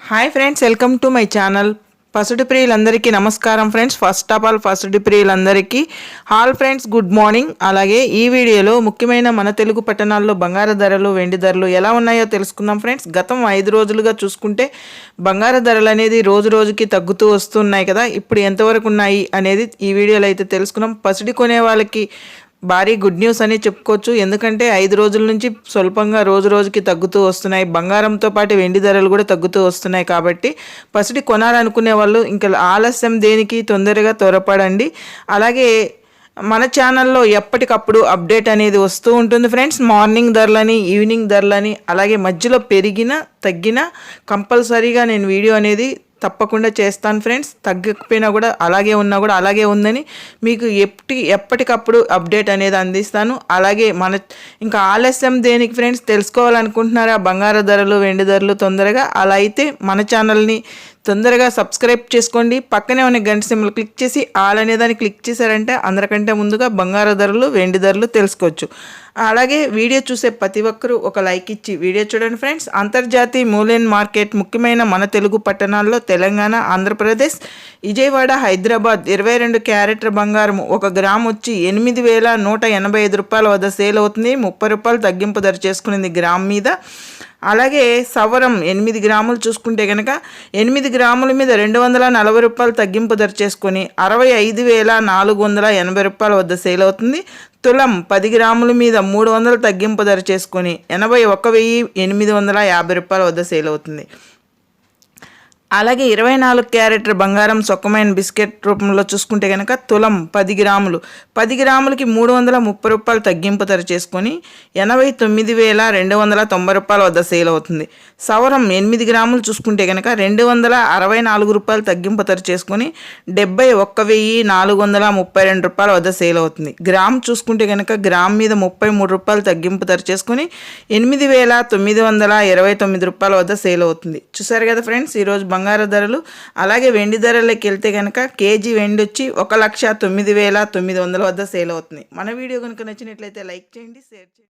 Hi friends welcome to my channel first ప్రియులందరికీ నమస్కారం friends first of all first ప్రియులందరికీ. Hall friends good morning అలాగే ఈ వీడియోలో ముఖ్యమైన మన తెలుగు పట్టణాల్లో బంగారు ధరలు వెండి ధరలు ఎలా ఉన్నాయో తెలుసుకుందాం ఫ్రెండ్స్ గతం ఐదు రోజులుగా చూసుకుంటే బంగారు ధరలు అనేది రోజు రోజుకి తగ్గుతూ వస్తున్నాయి కదా. ఇప్పుడు ఎంతవరకు ఉన్నాయి అనేది ఈ వీడియోలో అయితే తెలుసుకున్నాం పసిడి కొనే వాళ్ళకి భారీ గుడ్ న్యూస్ అని చెప్పుకోవచ్చు. ఎందుకంటే ఐదు రోజుల నుంచి స్వల్పంగా రోజు రోజుకి తగ్గుతూ వస్తున్నాయి. బంగారంతో పాటు వెండి ధరలు కూడా తగ్గుతూ వస్తున్నాయి కాబట్టి పసిడి కొనాలనుకునే వాళ్ళు ఇంకా ఆలస్యం దేనికి తొందరగా త్వరపడండి. అలాగే మన ఛానల్లో ఎప్పటికప్పుడు అప్డేట్ అనేది వస్తూ ఉంటుంది ఫ్రెండ్స్. మార్నింగ్ ధరలని ఈవినింగ్ ధరలని అలాగే మధ్యలో పెరిగిన తగ్గిన కంపల్సరీగా నేను వీడియో అనేది తప్పకుండా చేస్తాను ఫ్రెండ్స్. తగ్గకపోయినా కూడా అలాగే ఉన్నా కూడా అలాగే ఉందని మీకు ఎప్పటి ఎప్పటికప్పుడు అప్డేట్ అనేది అందిస్తాను. అలాగే మన ఇంకా ఆలస్యం దేనికి ఫ్రెండ్స్ తెలుసుకోవాలనుకుంటున్నారా? బంగారు ధరలు వెండి ధరలు తొందరగా. అలా అయితే మన ఛానల్ని తొందరగా సబ్స్క్రైబ్ చేసుకోండి. పక్కనే ఉన్న గంట సింబల్ క్లిక్ చేసి ఆల్ అనే దాన్ని క్లిక్ చేశారంటే అందరికంటే ముందుగా బంగారు ధరలు వెండి ధరలు తెలుసుకోవచ్చు. అలాగే వీడియో చూసే ప్రతి ఒక్కరూ ఒక లైక్ ఇచ్చి వీడియో చూడండి ఫ్రెండ్స్ అంతర్జాతీయ మూలెన్ మార్కెట్ ముఖ్యమైన మన తెలుగు పట్టణాల్లో తెలంగాణ ఆంధ్రప్రదేశ్ విజయవాడ హైదరాబాద్ ఇరవై రెండు క్యారెట్ల బంగారం ఒక గ్రామ్ వచ్చి ఎనిమిది వేల నూట ఎనభై ఐదు రూపాయల వద్ద సేల్ అవుతుంది. ముప్పై రూపాయలు తగ్గింపు ధర చేసుకునేది గ్రామ్ మీద. అలాగే సవరం ఎనిమిది గ్రాములు చూసుకుంటే కనుక ఎనిమిది గ్రాముల మీద రెండు వందల నలభై రూపాయలు తగ్గింపు ధర చేసుకొని అరవై ఐదు వేల నాలుగు వందల ఎనభై రూపాయల వద్ద సేల్ అవుతుంది. తులం పది గ్రాముల మీద మూడు వందలు తగ్గింపు ధర చేసుకొని ఎనభై ఒక వెయ్యి ఎనిమిది వందల యాభై రూపాయల వద్ద సేల్ అవుతుంది. అలాగే ఇరవై నాలుగు క్యారెట్ బంగారం సొక్కమైన బిస్కెట్ రూపంలో చూసుకుంటే కనుక తులం పది గ్రాములు. పది గ్రాములకి మూడు వందల ముప్పై రూపాయలు తగ్గింపు ధర చేసుకొని ఎనభై తొమ్మిది వేల రెండు వందల తొంభై రూపాయల వద్ద సేల్ అవుతుంది. సవరం ఎనిమిది గ్రాములు చూసుకుంటే కనుక రెండు వందల అరవై నాలుగు రూపాయలు తగ్గింపు ధర చేసుకొని డెబ్బై ఒక్క వెయ్యి నాలుగు వందల ముప్పై రెండు రూపాయల వద్ద సేల్ అవుతుంది. గ్రామ్ చూసుకుంటే కనుక గ్రామ్ మీద ముప్పై మూడు రూపాయలు తగ్గింపు ధర చేసుకొని ఎనిమిది వేల తొమ్మిది వందల ఇరవై తొమ్మిది రూపాయల వద్ద సేల్ అవుతుంది. చూసారు కదా ఫ్రెండ్స్ ఈరోజు బంగారు ధరలు అలాగే వెండి ధరలకి వెళ్తే కనుక కేజీ వెండి వచ్చి ఒక లక్ష తొమ్మిది వేల తొమ్మిది వందల వద్ద సేల్ అవుతుంది. మన వీడియో కనుక నచ్చినట్లయితే లైక్ చేయండి షేర్ చేయండి.